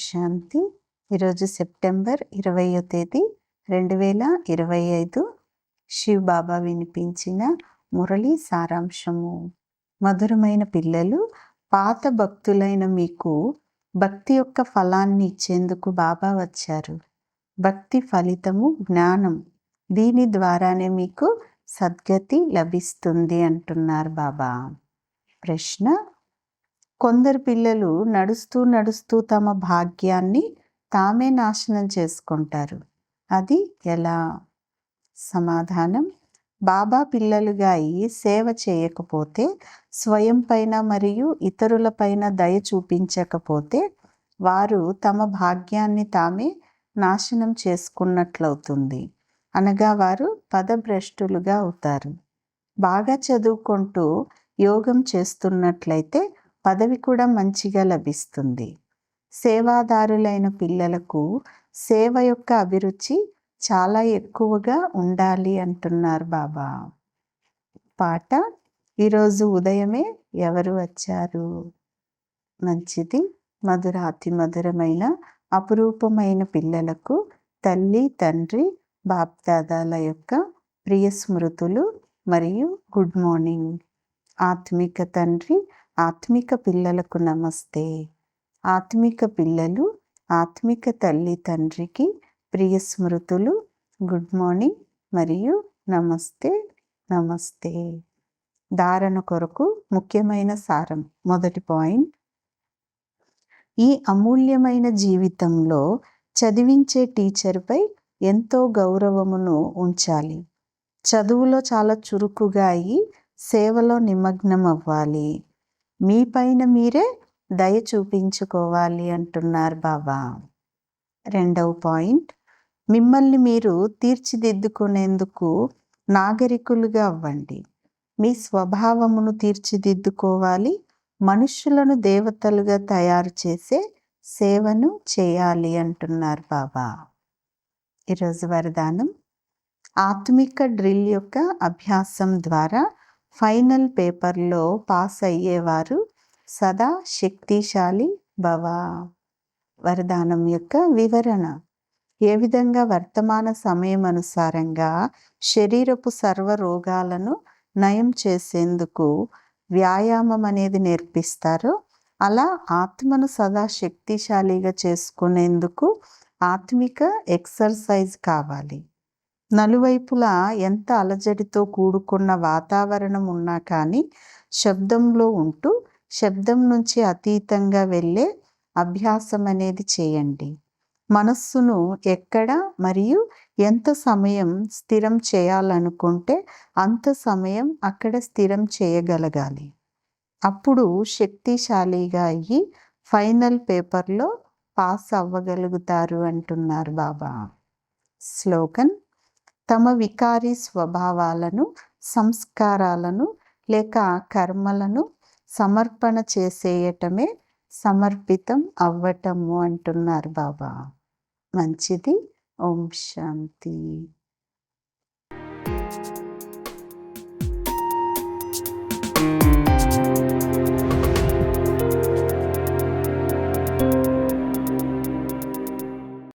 శాంతి. ఈరోజు సెప్టెంబర్ ఇరవయో తేదీ రెండు వేల ఇరవై ఐదు. శివ్ బాబా వినిపించిన మురళి సారాంశము. మధురమైన పిల్లలు పాత భక్తులైన మీకు భక్తి యొక్క ఫలాన్ని ఇచ్చేందుకు బాబా వచ్చారు. భక్తి ఫలితము జ్ఞానం. దీని ద్వారానే మీకు సద్గతి లభిస్తుంది అంటున్నారు బాబా. ప్రశ్న కొందరు పిల్లలు నడుస్తూ నడుస్తూ తమ భాగ్యాన్ని తామే నాశనం చేసుకుంటారు. అది ఎలా? సమాధానం. బాబా పిల్లలుగా అయి సేవ చేయకపోతే స్వయం పైన మరియు ఇతరులపైన దయ చూపించకపోతే వారు తమ భాగ్యాన్ని తామే నాశనం చేసుకున్నట్లవుతుంది. అనగా వారు పదభ్రష్టులుగా అవుతారు. బాగా చదువుకుంటూ యోగం చేస్తున్నట్లయితే పదవి కూడా మంచిగా లభిస్తుంది. సేవాదారులైన పిల్లలకు సేవ యొక్క అభిరుచి చాలా ఎక్కువగా ఉండాలి అంటున్నారు బాబా. పాట ఈరోజు ఉదయమే ఎవరు వచ్చారు? మంచిది. మధుర అతి మధురమైన అపురూపమైన పిల్లలకు తల్లి తండ్రి బాప్దాదాల యొక్క ప్రియ స్మృతులు మరియు గుడ్ మార్నింగ్. ఆత్మిక తండ్రి ఆత్మిక పిల్లలకు నమస్తే. ఆత్మిక పిల్లలు ఆత్మిక తల్లి తండ్రికి ప్రియ స్మృతులు గుడ్ మార్నింగ్ మరియు నమస్తే నమస్తే. ధారణ కొరకు ముఖ్యమైన సారం మొదటి పాయింట్. ఈ అమూల్యమైన జీవితంలో చదివించే టీచర్పై ఎంతో గౌరవమును ఉంచాలి. చదువులో చాలా చురుకుగా అయి సేవలో నిమగ్నం అవ్వాలి మీ పైన మీరే దయ చూపించుకోవాలి అంటున్నారు బాబా రెండవ పాయింట్ మిమ్మల్ని మీరు తీర్చిదిద్దుకునేందుకు నాగరికులుగా అవ్వండి. మీ స్వభావమును తీర్చిదిద్దుకోవాలి. మనుషులను దేవతలుగా తయారు చేసే సేవను చేయాలి అంటున్నారు బాబా ఈరోజు వరదానం ఆత్మిక డ్రిల్ యొక్క అభ్యాసం ద్వారా ఫైనల్ పేపర్లో పాస్ అయ్యేవారు సదా శక్తిశాలి భవ. వరదానం యొక్క వివరణ. ఏ విధంగా వర్తమాన సమయం అనుసారంగా శరీరపు సర్వ రోగాలను నయం చేసేందుకు వ్యాయామం అనేది నేర్పిస్తారో అలా ఆత్మను సదా శక్తిశాలిగా చేసుకునేందుకు ఆత్మిక ఎక్సర్సైజ్ కావాలి. నలువైపులా ఎంత అలజడితో కూడుకున్న వాతావరణం ఉన్నా కానీ శబ్దంలో ఉంటూ శబ్దం నుంచి అతీతంగా వెళ్ళే అభ్యాసం అనేది చేయండి. మనస్సును ఎక్కడ మరియు ఎంత సమయం స్థిరం చేయాలనుకుంటే అంత సమయం అక్కడ స్థిరం చేయగలగాలి. అప్పుడు శక్తిశాలిగా అయ్యి ఫైనల్ పేపర్లో పాస్ అవ్వగలుగుతారు అంటున్నారు బాబా. స్లోగన్ తమ వికారి స్వభావాలను సంస్కారాలను లేక కర్మలను సమర్పణ చేసేయటమే సమర్పితం అవ్వటము అంటున్నారు బాబా. మంచిది. ఓం శాంతి.